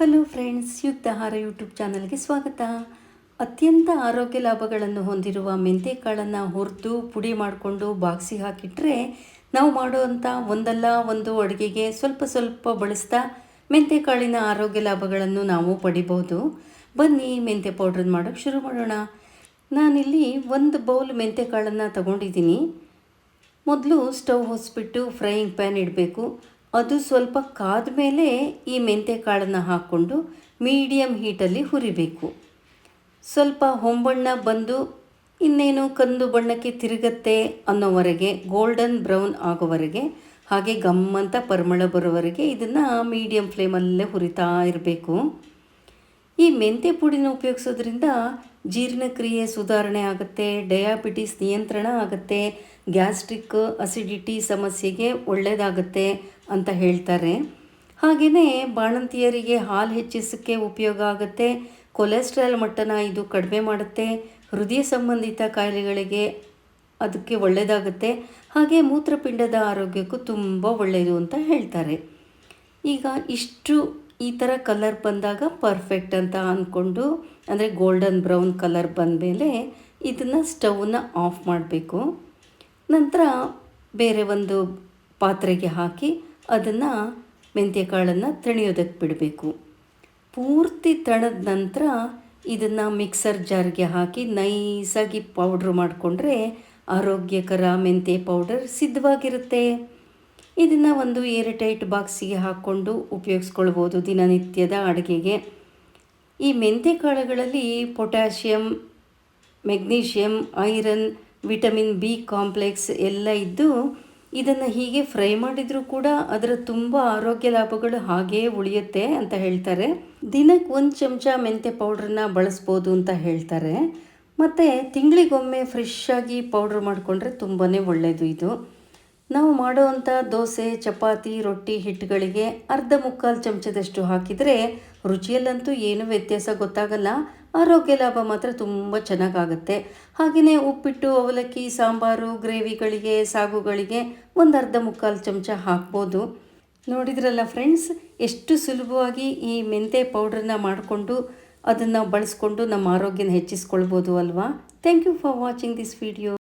Hello friends ಯುಕ್ತ ಆಹಾರ YouTube ಚಾನಲ್ಗೆ ಸ್ವಾಗತ. ಅತ್ಯಂತ ಆರೋಗ್ಯ ಲಾಭಗಳನ್ನು ಹೊಂದಿರುವ ಮೆಂತೆಕಾಳನ್ನು ಹುರಿದು ಪುಡಿ ಮಾಡಿಕೊಂಡು ಬಾಕ್ಸಿ ಹಾಕಿಟ್ರೆ ನಾವು ಮಾಡುವಂಥ ಒಂದಲ್ಲ ಒಂದು ಅಡುಗೆಗೆ ಸ್ವಲ್ಪ ಸ್ವಲ್ಪ ಬಳಸ್ತಾ ಮೆಂತೆಕಾಳಿನ ಆರೋಗ್ಯ ಲಾಭಗಳನ್ನು ನಾವು ಪಡಿಬೋದು ಬನ್ನಿ ಮೆಂತೆ ಪೌಡ್ರನ್ನ ಮಾಡೋಕ್ಕೆ ಶುರು ಮಾಡೋಣ. ನಾನಿಲ್ಲಿ ಒಂದು ಬೌಲ್ ಮೆಂತೆಕಾಳನ್ನು ತಗೊಂಡಿದ್ದೀನಿ. ಮೊದಲು ಸ್ಟವ್ ಹೊಸ್ಬಿಟ್ಟು ಫ್ರೈಯಿಂಗ್ ಪ್ಯಾನ್ ಇಡಬೇಕು. ಅದು ಸ್ವಲ್ಪ ಕಾದ ಮೇಲೆ ಈ ಮೆಂತ್ಯಕಾಳನ್ನು ಹಾಕ್ಕೊಂಡು ಮೀಡಿಯಮ್ ಹೀಟಲ್ಲಿ ಹುರಿಬೇಕು. ಸ್ವಲ್ಪ ಹೊಂಬಣ್ಣ ಬಂದು ಇನ್ನೇನು ಕಂದು ಬಣ್ಣಕ್ಕೆ ತಿರುಗತ್ತೆ ಅನ್ನೋವರೆಗೆ, ಗೋಲ್ಡನ್ ಬ್ರೌನ್ ಆಗೋವರೆಗೆ, ಹಾಗೆ ಗಮ್ಮಂತ ಪರಿಮಳ ಬರೋವರೆಗೆ ಇದನ್ನು ಮೀಡಿಯಂ ಫ್ಲೇಮಲ್ಲೇ ಹುರಿತಾ ಇರಬೇಕು. ಈ ಮೆಂತ್ಯ ಪುಡಿನ ಉಪಯೋಗಿಸೋದ್ರಿಂದ ಜೀರ್ಣಕ್ರಿಯೆ ಸುಧಾರಣೆ ಆಗುತ್ತೆ, ಡಯಾಬಿಟಿಸ್ ನಿಯಂತ್ರಣ ಆಗುತ್ತೆ, ಗ್ಯಾಸ್ಟ್ರಿಕ್ ಅಸಿಡಿಟಿ ಸಮಸ್ಯೆಗೆ ಒಳ್ಳೆಯದಾಗುತ್ತೆ ಅಂತ ಹೇಳ್ತಾರೆ. ಹಾಗೆಯೇ ಬಾಣಂತಿಯರಿಗೆ ಹಾಲು ಹೆಚ್ಚಿಸೋಕ್ಕೆ ಉಪಯೋಗ ಆಗುತ್ತೆ, ಕೊಲೆಸ್ಟ್ರಾಲ್ ಮಟ್ಟನ ಇದು ಕಡಿಮೆ ಮಾಡುತ್ತೆ, ಹೃದಯ ಸಂಬಂಧಿತ ಕಾಯಿಲೆಗಳಿಗೆ ಅದಕ್ಕೆ ಒಳ್ಳೆಯದಾಗುತ್ತೆ ಹಾಗೆ ಮೂತ್ರಪಿಂಡದ ಆರೋಗ್ಯಕ್ಕೂ ತುಂಬ ಒಳ್ಳೆಯದು ಅಂತ ಹೇಳ್ತಾರೆ. ಈಗ ಇಷ್ಟು ಈ ಥರ ಕಲರ್ ಬಂದಾಗ ಪರ್ಫೆಕ್ಟ್ ಅಂತ ಅಂದ್ಕೊಂಡು ಅಂದರೆ ಗೋಲ್ಡನ್ ಬ್ರೌನ್ ಕಲರ್ ಬಂದಮೇಲೆ ಇದನ್ನು ಸ್ಟವ್ನ ಆಫ್ ಮಾಡಬೇಕು. ನಂತರ ಬೇರೆ ಒಂದು ಪಾತ್ರೆಗೆ ಹಾಕಿ ಅದನ್ನು ಮೆಂತ್ಯಕಾಳನ್ನು ತಣಿಯೋದಕ್ಕೆ ಬಿಡಬೇಕು. ಪೂರ್ತಿ ತಣದ ನಂತರ ಇದನ್ನು ಮಿಕ್ಸರ್ ಜಾರ್ಗೆ ಹಾಕಿ ನೈಸಾಗಿ ಪೌಡ್ರ್ ಮಾಡಿಕೊಂಡ್ರೆ ಆರೋಗ್ಯಕರ ಮೆಂತ್ಯ ಪೌಡರ್ ಸಿದ್ಧವಾಗಿರುತ್ತೆ. ಇದನ್ನು ಒಂದು ಏರ್ಟೈಟ್ ಬಾಕ್ಸಿಗೆ ಹಾಕ್ಕೊಂಡು ಉಪಯೋಗಿಸ್ಕೊಳ್ಬೋದು ದಿನನಿತ್ಯದ ಅಡುಗೆಗೆ. ಈ ಮೆಂತೆ ಕಾಳುಗಳಲ್ಲಿ potassium magnesium iron, vitamin B complex ಎಲ್ಲ ಇದ್ದು ಇದನ್ನು ಹೀಗೆ ಫ್ರೈ ಮಾಡಿದರೂ ಕೂಡ ಅದರ ತುಂಬ ಆರೋಗ್ಯ ಲಾಭಗಳು ಹಾಗೇ ಉಳಿಯುತ್ತೆ ಅಂತ ಹೇಳ್ತಾರೆ. ದಿನಕ್ಕೆ ಒಂದು ಚಮಚ ಮೆಂತೆ ಪೌಡ್ರನ್ನ ಬಳಸ್ಬೋದು ಅಂತ ಹೇಳ್ತಾರೆ. ಮತ್ತು ತಿಂಗಳಿಗೊಮ್ಮೆ ಫ್ರೆಶ್ ಆಗಿ ಪೌಡ್ರ್ ಮಾಡಿಕೊಂಡ್ರೆ ತುಂಬಾ ಒಳ್ಳೆಯದು ಇದು. ನಾವು ಮಾಡುವಂಥ ದೋಸೆ, ಚಪಾತಿ, ರೊಟ್ಟಿ ಹಿಟ್ಟುಗಳಿಗೆ ಅರ್ಧ ಮುಕ್ಕಾಲು ಚಮಚದಷ್ಟು ಹಾಕಿದರೆ ರುಚಿಯಲ್ಲಂತೂ ಏನು ವ್ಯತ್ಯಾಸ ಗೊತ್ತಾಗಲ್ಲ. ಆರೋಗ್ಯ ಲಾಭ ಮಾತ್ರ ತುಂಬ ಚೆನ್ನಾಗಾಗುತ್ತೆ. ಹಾಗೆಯೇ ಉಪ್ಪಿಟ್ಟು, ಅವಲಕ್ಕಿ, ಸಾಂಬಾರು, ಗ್ರೇವಿಗಳಿಗೆ, ಸಾಗುಗಳಿಗೆ ಒಂದು ಅರ್ಧ ಮುಕ್ಕಾಲು ಚಮಚ ಹಾಕ್ಬೋದು. ನೋಡಿದ್ರಲ್ಲ ಫ್ರೆಂಡ್ಸ್, ಎಷ್ಟು ಸುಲಭವಾಗಿ ಈ ಮೆಂತೆ ಪೌಡ್ರನ್ನ ಮಾಡಿಕೊಂಡು ಅದನ್ನು ಬಳಸ್ಕೊಂಡು ನಮ್ಮ ಆರೋಗ್ಯನ ಹೆಚ್ಚಿಸ್ಕೊಳ್ಬೋದು ಅಲ್ವಾ? Thank you for watching this video.